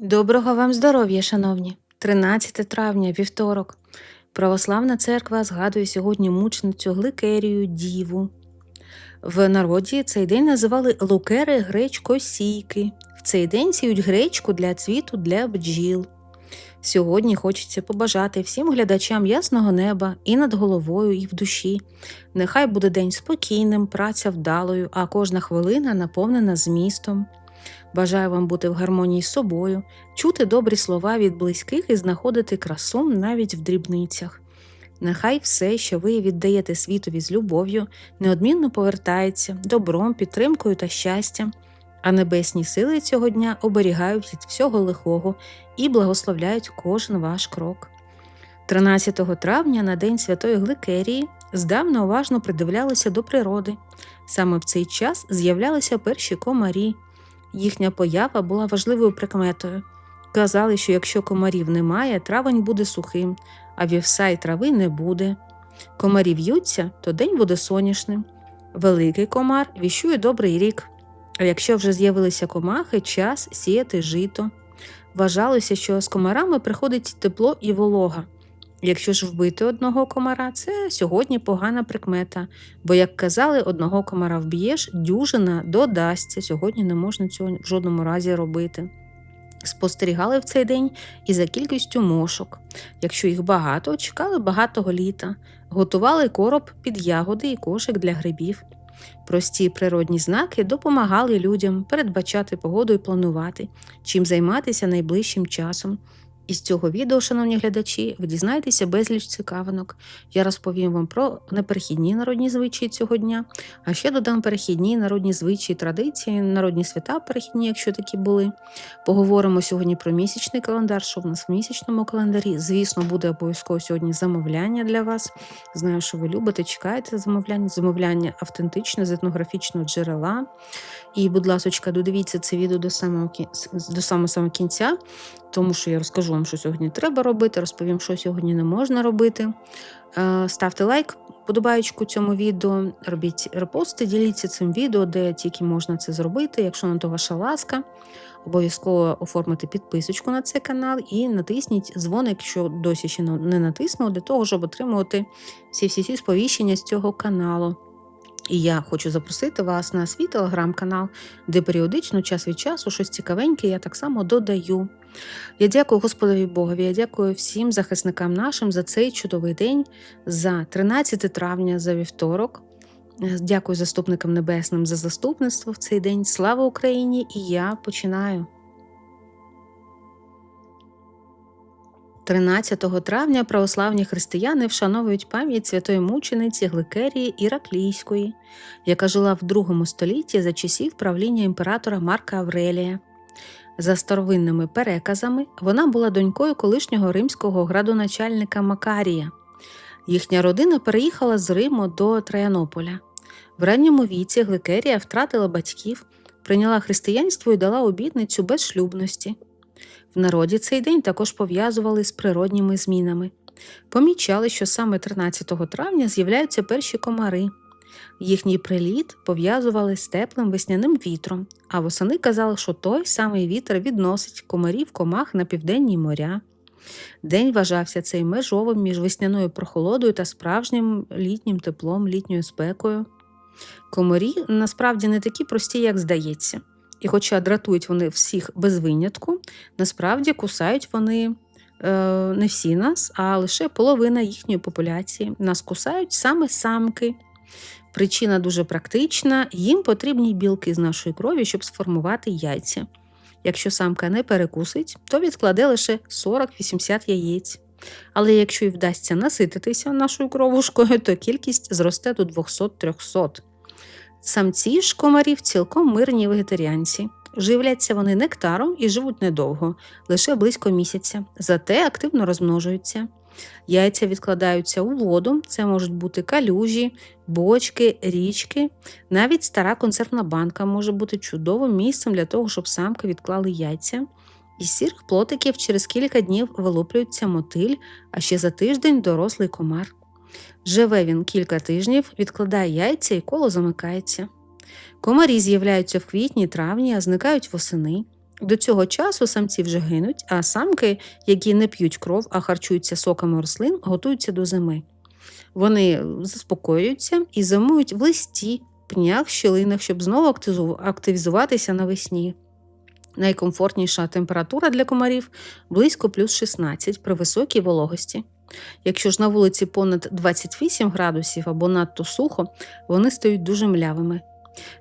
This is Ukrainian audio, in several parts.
Доброго вам здоров'я, шановні! 13 травня, вівторок. Православна церква згадує сьогодні мученицю Гликерію Діву. В народі цей день називали лукери гречкосійки. В цей день сіють гречку для цвіту для бджіл. Сьогодні хочеться побажати всім глядачам ясного неба і над головою, і в душі. Нехай буде день спокійним, праця вдалою, а кожна хвилина наповнена змістом. Бажаю вам бути в гармонії з собою, чути добрі слова від близьких і знаходити красу навіть в дрібницях. Нехай все, що ви віддаєте світові з любов'ю, неодмінно повертається добром, підтримкою та щастям, а небесні сили цього дня оберігають від всього лихого і благословляють кожен ваш крок. 13 травня на День Святої Гликерії здавна уважно придивлялися до природи. Саме в цей час з'являлися перші комарі. Їхня поява була важливою прикметою. Казали, що якщо комарів немає, травень буде сухим, а вівса й трави не буде. Комарі в'ються, то день буде сонячним. Великий комар віщує добрий рік. А якщо вже з'явилися комахи, час сіяти жито. Вважалося, що з комарами приходить тепло і волога. Якщо ж вбити одного комара, це сьогодні погана прикмета, бо, як казали, одного комара вб'єш, дюжина додасться. Сьогодні не можна цього в жодному разі робити. Спостерігали в цей день і за кількістю мошок. Якщо їх багато, чекали багатого літа, готували короб під ягоди і кошик для грибів. Прості природні знаки допомагали людям передбачати погоду і планувати, чим займатися найближчим часом. Із цього відео, шановні глядачі, ви дізнаєтеся безліч цікавинок. Я розповім вам про неперехідні народні звичаї цього дня, а ще додам перехідні народні звичаї, традиції, народні свята перехідні, якщо такі були. Поговоримо сьогодні про місячний календар, що в нас в місячному календарі. Звісно, буде обов'язково сьогодні замовляння для вас. Знаю, що ви любите, чекаєте замовляння, замовляння автентичне з етнографічного джерела. І, будь ласка, додивіться це відео до самого до самого, самого кінця, тому що я розкажу вам, що сьогодні треба робити, розповім, що сьогодні не можна робити. Е, ставте лайк, подобаючку цьому відео, робіть репости, діліться цим відео, де тільки можна це зробити, якщо на то ваша ласка. Обов'язково оформити підписочку на цей канал і натисніть дзвоник, якщо досі ще не натиснули, для того, щоб отримувати всі-всі сповіщення з цього каналу. І я хочу запросити вас на свій телеграм-канал, де періодично час від часу щось цікавеньке я так само додаю. Я дякую Господові Богові, я дякую всім захисникам нашим за цей чудовий день, за 13 травня, за вівторок. Дякую заступникам небесним за заступництво в цей день. Слава Україні! І я починаю. 13 травня православні християни вшановують пам'ять святої мучениці Гликерії Іраклійської, яка жила в другому столітті за часів правління імператора Марка Аврелія. За старовинними переказами, вона була донькою колишнього римського градоначальника Макарія. Їхня родина переїхала з Риму до Троянополя. В ранньому віці Гликерія втратила батьків, прийняла християнство і дала обітницю безшлюбності. В народі цей день також пов'язували з природніми змінами. Помічали, що саме 13 травня з'являються перші комари. Їхній приліт пов'язували з теплим весняним вітром, а восени казали, що той самий вітер відносить комарів комах на південні моря. День вважався цей межовим між весняною прохолодою та справжнім літнім теплом, літньою спекою. Комарі насправді не такі прості, як здається. І, хоча дратують вони всіх без винятку, насправді кусають вони е, не всі нас, а лише половина їхньої популяції. Нас кусають саме самки. Причина дуже практична, їм потрібні білки з нашої крові, щоб сформувати яйця. Якщо самка не перекусить, то відкладе лише 40-80 яєць. Але якщо й вдасться насититися нашою кровушкою, то кількість зросте до 200-300. Самці ж комарів цілком мирні вегетаріанці. Живляться вони нектаром і живуть недовго, лише близько місяця, зате активно розмножуються. Яйця відкладаються у воду, це можуть бути калюжі, бочки, річки. Навіть стара консервна банка може бути чудовим місцем для того, щоб самки відклали яйця. Із сірих плотиків через кілька днів вилуплюється мотиль, а ще за тиждень дорослий комар. Живе він кілька тижнів, відкладає яйця і коло замикається. Комарі з'являються в квітні, травні, а зникають восени. До цього часу самці вже гинуть, а самки, які не п'ють кров, а харчуються соками рослин, готуються до зими. Вони заспокоюються і зимують в листі, пнях, щілинах, щоб знову активізуватися навесні. Найкомфортніша температура для комарів близько плюс 16 при високій вологості. Якщо ж на вулиці понад 28 градусів або надто сухо, вони стають дуже млявими.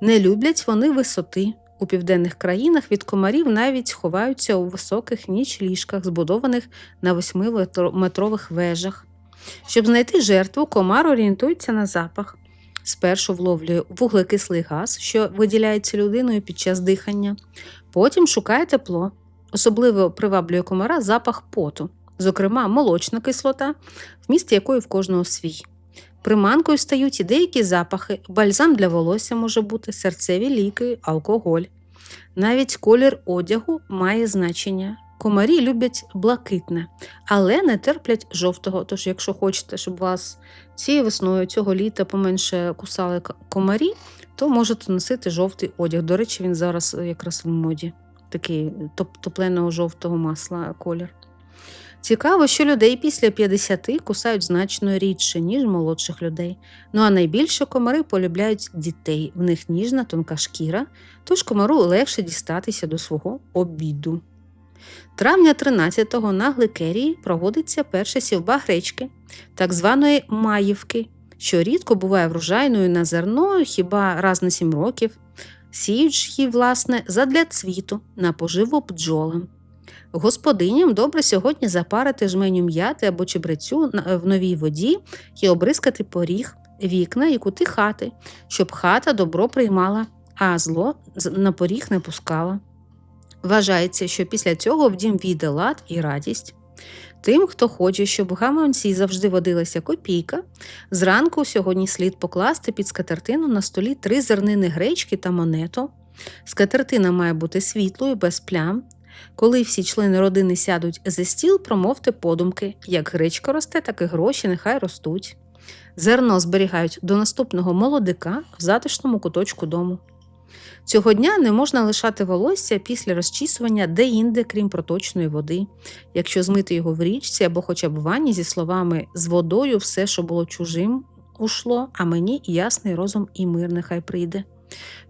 Не люблять вони висоти. У південних країнах від комарів навіть ховаються у високих нічліжках, збудованих на 8-метрових вежах. Щоб знайти жертву, комар орієнтується на запах. Спершу вловлює вуглекислий газ, що виділяється людиною під час дихання. Потім шукає тепло. Особливо приваблює комара запах поту, зокрема молочна кислота, вміст якої в кожного свій. Приманкою стають і деякі запахи, бальзам для волосся може бути, серцеві ліки, алкоголь. Навіть колір одягу має значення. Комарі люблять блакитне, але не терплять жовтого. Тож, якщо хочете, щоб вас цією весною цього літа поменше кусали комарі, то можете носити жовтий одяг. До речі, він зараз якраз в моді, такий топленого жовтого масла колір. Цікаво, що людей після 50 кусають значно рідше, ніж молодших людей. Ну а найбільше комари полюбляють дітей. В них ніжна тонка шкіра, тож комару легше дістатися до свого обіду. Травня 13-го на Гликерії проводиться перша сівба гречки, так званої маївки, що рідко буває врожайною на зерно хіба раз на 7 років. Сіють її, власне, задля цвіту на поживу бджолам. Господиням добре сьогодні запарити жменю м'яти або чебрецю в новій воді і обрискати поріг, вікна і кути хати, щоб хата добро приймала, а зло на поріг не пускала. Вважається, що після цього в дім війде лад і радість. Тим, хто хоче, щоб в гаманці завжди водилася копійка, зранку сьогодні слід покласти під скатертину на столі три зернини гречки та монету. Скатертина має бути світлою, без плям. Коли всі члени родини сядуть за стіл, промовте подумки: як гречка росте, так і гроші нехай ростуть. Зерно зберігають до наступного молодика в затишному куточку дому. Цього дня не можна лишати волосся після розчісування де-інде, крім проточної води. Якщо змити його в річці або хоча б в ванні зі словами з водою все, що було чужим, ушло, а мені ясний розум і мир нехай прийде.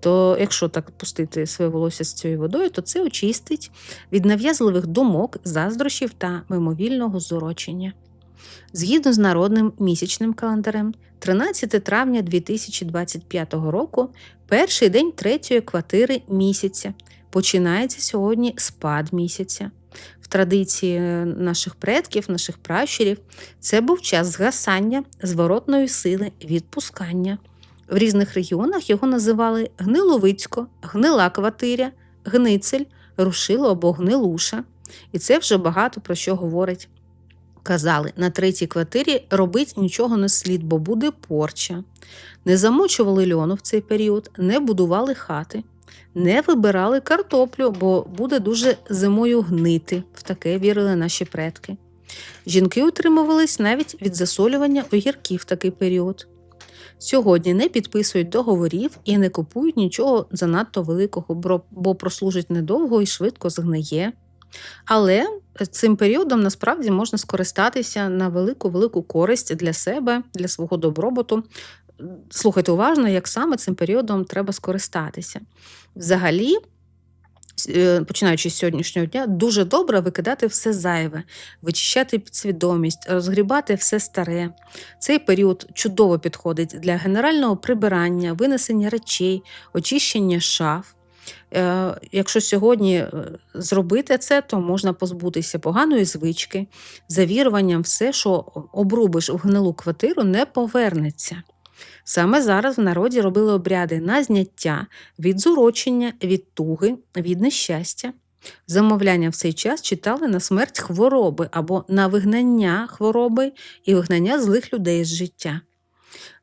То якщо так пустити своє волосся з цією водою, то це очистить від нав'язливих думок, заздрощів та мимовільного зурочення. Згідно з народним місячним календарем, 13 травня 2025 року перший день третьої квартири місяця. Починається сьогодні спад місяця. В традиції е, наших предків, наших пращурів, це був час згасання, зворотної сили, відпускання. В різних регіонах його називали гниловицько, гнила квартиря, гницель, рушило або гнилуша. І це вже багато про що говорить. Казали, на третій квартирі робить нічого не слід, бо буде порча. Не замочували льону в цей період, не будували хати, не вибирали картоплю, бо буде дуже зимою гнити. В таке вірили наші предки. Жінки утримувались навіть від засолювання огірків в такий період. Сьогодні не підписують договорів і не купують нічого занадто великого, бо- прослужить недовго і швидко згниє. Але цим періодом насправді можна скористатися на велику велику користь для себе, для свого добробуту. Слухайте уважно, як саме цим періодом треба скористатися. Взагалі, е, починаючи з сьогоднішнього дня, дуже добре викидати все зайве, вичищати підсвідомість, розгрібати все старе. Цей період чудово підходить для генерального прибирання, винесення речей, очищення шаф. Е, Якщо сьогодні е, зробити це, то можна позбутися поганої звички, завіруванням все, що обрубиш в гнилу квартиру, не повернеться. Саме зараз в народі робили обряди на зняття від зурочення, від туги, від нещастя. Замовляння в цей час читали на смерть хвороби або на вигнання хвороби і вигнання злих людей з життя.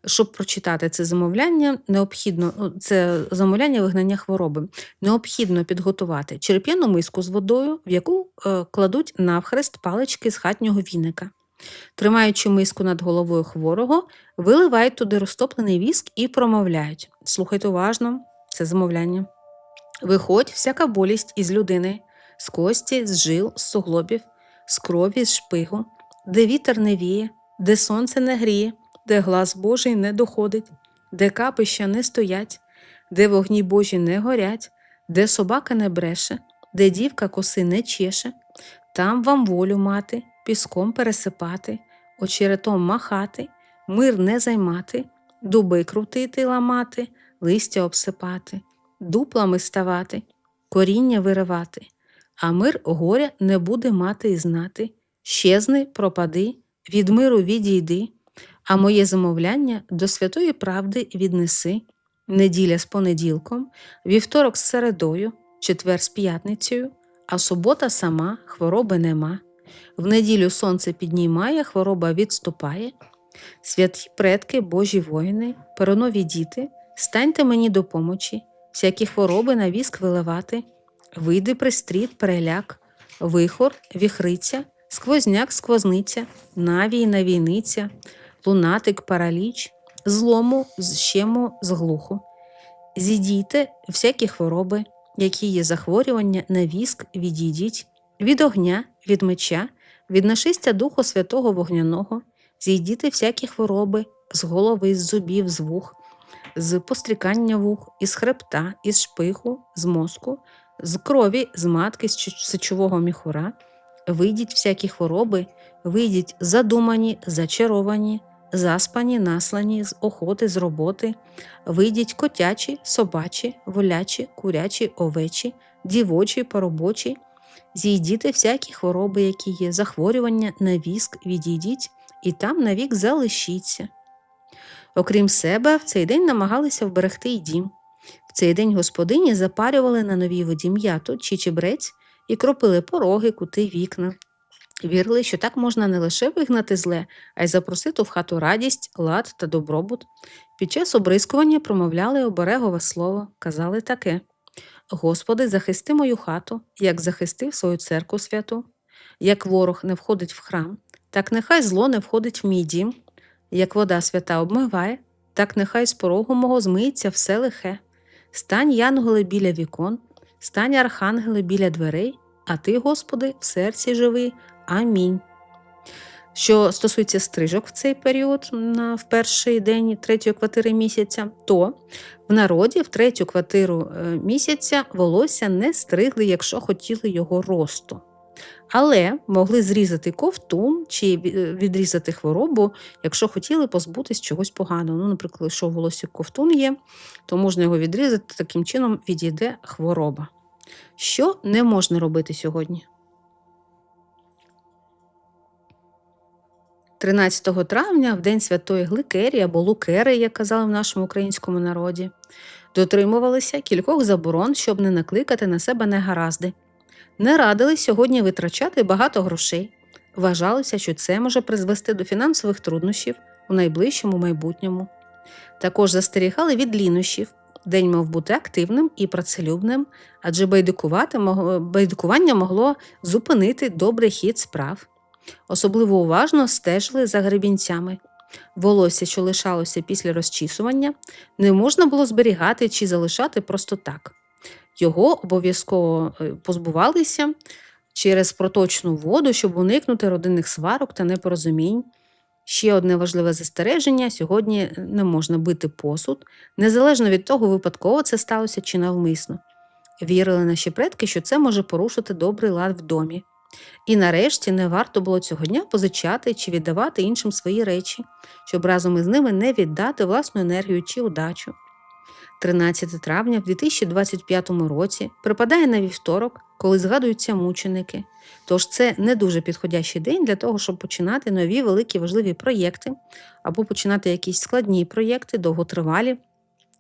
Щоб прочитати це замовляння, необхідно ну, це замовляння вигнання хвороби. Необхідно підготувати череп'яну миску з водою, в яку е, кладуть навхрест палички з хатнього віника. Тримаючи миску над головою хворого, виливають туди розтоплений віск і промовляють. Слухайте уважно, це замовляння. Виходь всяка болість із людини, з кості, з жил, з суглобів, з крові, з шпигу, де вітер не віє, де сонце не гріє, де глас Божий не доходить, де капища не стоять, де вогні Божі не горять, де собака не бреше, де дівка коси не чеше, там вам волю мати, піском пересипати, очеретом махати, мир не займати, дуби крутити ламати, листя обсипати, дуплами ставати, коріння виривати, а мир горя не буде мати і знати. Щезни, пропади, від миру відійди, а моє замовляння до святої правди віднеси, неділя з понеділком, вівторок з середою, четвер з п'ятницею, а субота сама, хвороби нема. В неділю сонце піднімає, хвороба відступає. Святі предки, Божі воїни, перонові діти, станьте мені до помочі, всякі хвороби на віск виливати, вийди пристріт, переляк, вихор, віхриця, сквозняк, сквозниця, навій, навійниця, лунатик, параліч, злому, щему, зглуху. Зідійте всякі хвороби, які є захворювання на віск, відійдіть, від огня, від меча, від нашистя Духу Святого Вогняного, зійдіте всякі хвороби з голови, з зубів, з вух, з пострікання вух, із хребта, із шпиху, з мозку, з крові, з матки, з сечового міхура. Вийдіть всякі хвороби, вийдіть задумані, зачаровані, заспані, наслані, з охоти, з роботи, вийдіть котячі, собачі, волячі, курячі, овечі, дівочі, поробочі, зійдіте всякі хвороби, які є, захворювання на віск, відійдіть і там навік залишіться. Окрім себе, в цей день намагалися вберегти й дім. В цей день господині запарювали на новій воді м'яту чи чебрець і кропили пороги, кути, вікна. Вірили, що так можна не лише вигнати зле, а й запросити в хату радість, лад та добробут. Під час обрискування промовляли оберегове слово, казали таке: Господи, захисти мою хату, як захистив свою церкву святу. Як ворог не входить в храм, так нехай зло не входить в мій дім. Як вода свята обмиває, так нехай з порогу мого змиється все лихе. Стань, янголи, біля вікон, стань, архангели, біля дверей, а ти, Господи, в серці живи. Амінь. Що стосується стрижок в цей період, в перший день третьої квартири місяця, то в народі в третю квартиру е, місяця волосся не стригли, якщо хотіли його росту. Але могли зрізати ковтун чи е, відрізати хворобу, якщо хотіли позбутись чогось поганого. Ну, наприклад, якщо в волосі ковтун є, то можна його відрізати, таким чином відійде хвороба. Що не можна робити сьогодні? 13 травня, в день святої Гликерії або Лукери, як казали в нашому українському народі, дотримувалися кількох заборон, щоб не накликати на себе негаразди. Не радили сьогодні витрачати багато грошей. Вважалося, що це може призвести до фінансових труднощів у найближчому майбутньому. Також застерігали від лінощів. День мав бути активним і працелюбним, адже байдикувати байдикування могло зупинити добрий хід справ. Особливо уважно стежили за гребінцями. Волосся, що лишалося після розчісування, не можна було зберігати чи залишати просто так. Його обов'язково е, позбувалися через проточну воду, щоб уникнути родинних сварок та непорозумінь. Ще одне важливе застереження: сьогодні не можна бити посуд, незалежно від того, випадково це сталося чи навмисно. Вірили наші предки, що це може порушити добрий лад в домі. І нарешті не варто було цього дня позичати чи віддавати іншим свої речі, щоб разом із ними не віддати власну енергію чи удачу. 13 травня в 2025 році припадає на вівторок, коли згадуються мученики. Тож це не дуже підходящий день для того, щоб починати нові великі важливі проєкти або починати якісь складні проєкти, довготривалі.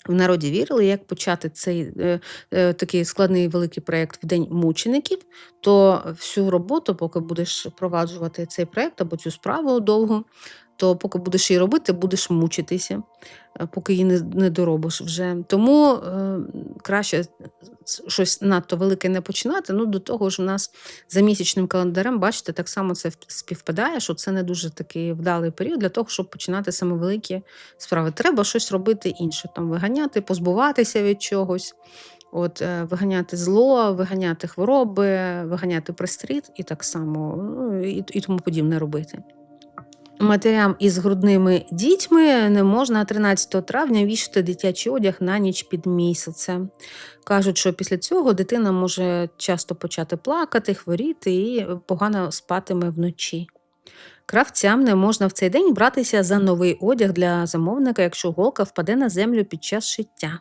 В народі вірили, як почати цей е, е, такий складний великий проєкт в день мучеників, то всю роботу, поки будеш впроваджувати цей проєкт або цю справу довгу, то поки будеш її робити, будеш мучитися, е, поки її не, не доробиш вже. Тому е, краще щось надто велике не починати. Ну, до того ж, у нас за місячним календарем, бачите, так само це співпадає, що це не дуже такий вдалий період для того, щоб починати саме великі справи. Треба щось робити інше, там виганяти, позбуватися від чогось. От, е, виганяти зло, виганяти хвороби, виганяти пристріт і так само ну, і, і тому подібне робити. Матерям із грудними дітьми не можна 13 травня вішати дитячий одяг на ніч під місяцем. Кажуть, що після цього дитина може часто почати плакати, хворіти і погано спатиме вночі. Кравцям не можна в цей день братися за новий одяг для замовника, якщо голка впаде на землю під час шиття.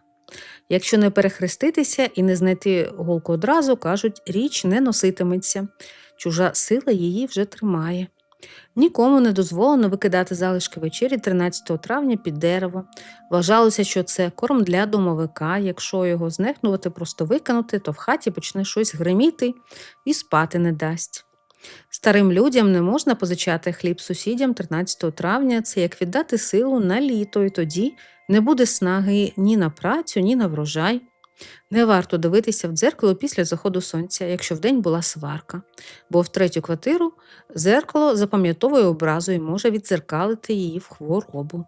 Якщо не перехреститися і не знайти голку одразу, кажуть, річ не носитиметься. Чужа сила її вже тримає. Нікому не дозволено викидати залишки вечері 13 травня під дерево. Вважалося, що це корм для домовика. Якщо його знехнувати, просто викинути, то в хаті почне щось гриміти і спати не дасть. Старим людям не можна позичати хліб сусідям 13 травня, це як віддати силу на літо, і тоді не буде снаги ні на працю, ні на врожай. Не варто дивитися в дзеркало після заходу сонця, якщо вдень була сварка, бо в третю квартиру дзеркало запам'ятовує образу і може віддзеркалити її в хворобу.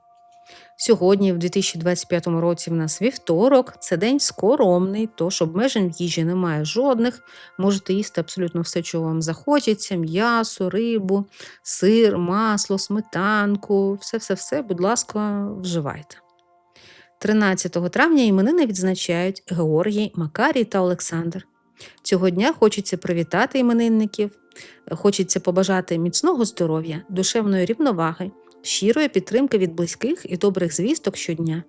Сьогодні, в 2025 році, в нас вівторок, це день скоромний, тож обмежень в їжі немає жодних. Можете їсти абсолютно все, що вам захочеться: м'ясо, рибу, сир, масло, сметанку, все-все-все, будь ласка, вживайте. 13 травня іменини відзначають Георгій, Макарій та Олександр. Цього дня хочеться привітати іменинників, хочеться побажати міцного здоров'я, душевної рівноваги, щирої підтримки від близьких і добрих звісток щодня.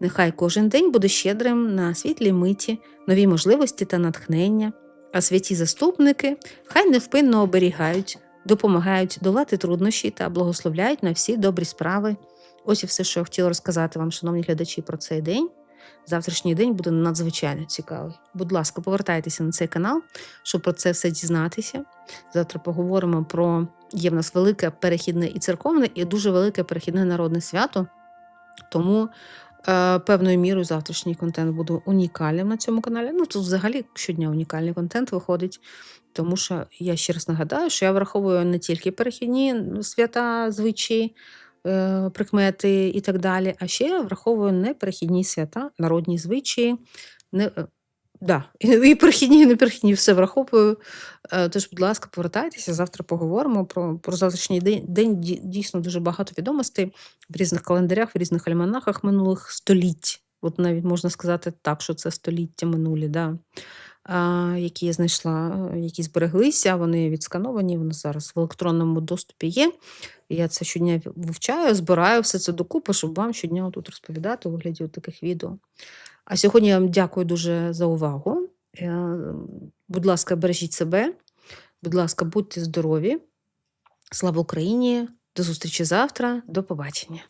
Нехай кожен день буде щедрим на світлі миті, нові можливості та натхнення, а святі заступники хай невпинно оберігають, допомагають долати труднощі та благословляють на всі добрі справи. Ось і все, що я хотіла розказати вам, шановні глядачі, про цей день. Завтрашній день буде надзвичайно цікавий. Будь ласка, повертайтеся на цей канал, щоб про це все дізнатися. Завтра поговоримо про є в нас велике перехідне і церковне, і дуже велике перехідне народне свято. Тому е, певною мірою завтрашній контент буде унікальним на цьому каналі. Ну, тут взагалі щодня унікальний контент виходить. Тому що я ще раз нагадаю, що я враховую не тільки перехідні свята, звичаї, е, прикмети і так далі, а ще я враховую неперехідні свята, народні звичаї. Не, е, да, і, перехідні, і неперехідні все враховую. Е, Тож, будь ласка, повертайтеся, завтра поговоримо про, про завтрашній день. День дійсно дуже багато відомостей в різних календарях, в різних альманахах минулих століть. От навіть можна сказати так, що це століття минулі, да. Які я знайшла, е, які збереглися, вони відскановані, вони зараз в електронному доступі є. Я це щодня вивчаю, збираю все це докупи, щоб вам щодня тут розповідати у вигляді таких відео. А сьогодні я вам дякую дуже за увагу. Е, Будь ласка, бережіть себе, будь ласка, будьте здорові. Слава Україні! До зустрічі завтра, до побачення.